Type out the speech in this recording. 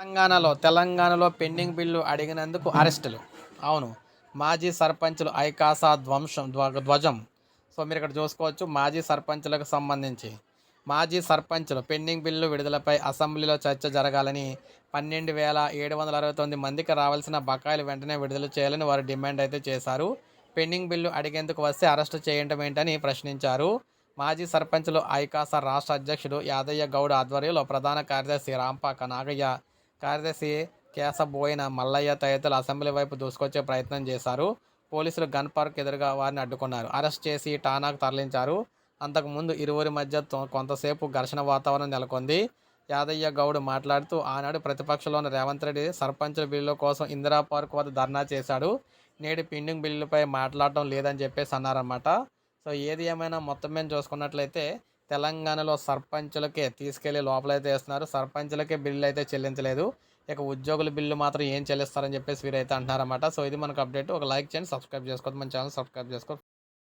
తెలంగాణలో తెలంగాణలో pending bill అడిగినందుకు అరెస్టులు. అవును మాజీ సర్పంచులు ఐకాసా ధ్వంసం ధ్వ- ధ్వజం. సో మీరు ఇక్కడ చూసుకోవచ్చు మాజీ సర్పంచులకు సంబంధించి. మాజీ సర్పంచులు పెండింగ్ బిల్లు విడుదలపై అసెంబ్లీలో చర్చ జరగాలని పన్నెండు వేల ఏడు వందల అరవై తొమ్మిది మందికి రావాల్సిన బకాయిలు వెంటనే విడుదల చేయాలని వారు డిమాండ్ అయితే చేశారు. పెండింగ్ బిల్లు అడిగేందుకు వస్తే అరెస్టు చేయడం ఏంటని ప్రశ్నించారు. మాజీ సర్పంచులు ఐకాసా రాష్ట్ర అధ్యక్షుడు యాదయ్య గౌడ్ ఆధ్వర్యంలో ప్రధాన కార్యదర్శి రాంపాక నాగయ్య కార్యదర్శి కేశబోయిన మల్లయ్య తదితరులు అసెంబ్లీ వైపు దూసుకొచ్చే ప్రయత్నం చేశారు. పోలీసులు గన్ పార్క్ ఎదురుగా వారిని అడ్డుకున్నారు. అరెస్ట్ చేసి టానాకు తరలించారు. అంతకుముందు ఇరువురి మధ్య తొ- కొంతసేపు ఘర్షణ వాతావరణం నెలకొంది. యాదయ్య గౌడ్ మాట్లాడుతూ ఆనాడు ప్రతిపక్షంలోని రేవంత్ రెడ్డి సర్పంచుల బిల్లుల కోసం ఇందిరా పార్క్ వద్ద ధర్నా చేశాడు. నేడు పెండింగ్ బిల్లులపై మాట్లాడటం లేదని చెప్పేసి అన్నారన్నమాట. సో ఏది ఏమైనా మొత్తం మేము చూసుకున్నట్లయితే తెలంగాణలో సర్పంచులకే తీసుకెళ్ళి లోపలైతే వేస్తున్నారు. సర్పంచులకే బిల్లు అయితే చెల్లించలేదు. ఇక ఉద్యోగుల బిల్లు మాత్రం ఏం చెల్లిస్తారని చెప్పేసి వీరైతే అంటున్నారన్నమాట. సో ఇది మనకు అప్డేట్. ఒక లైక్ చేయండి సబ్స్క్రైబ్ చేసుకోవద్దు. మన ఛానల్ సబ్స్క్రైబ్ చేసుకోవద్దు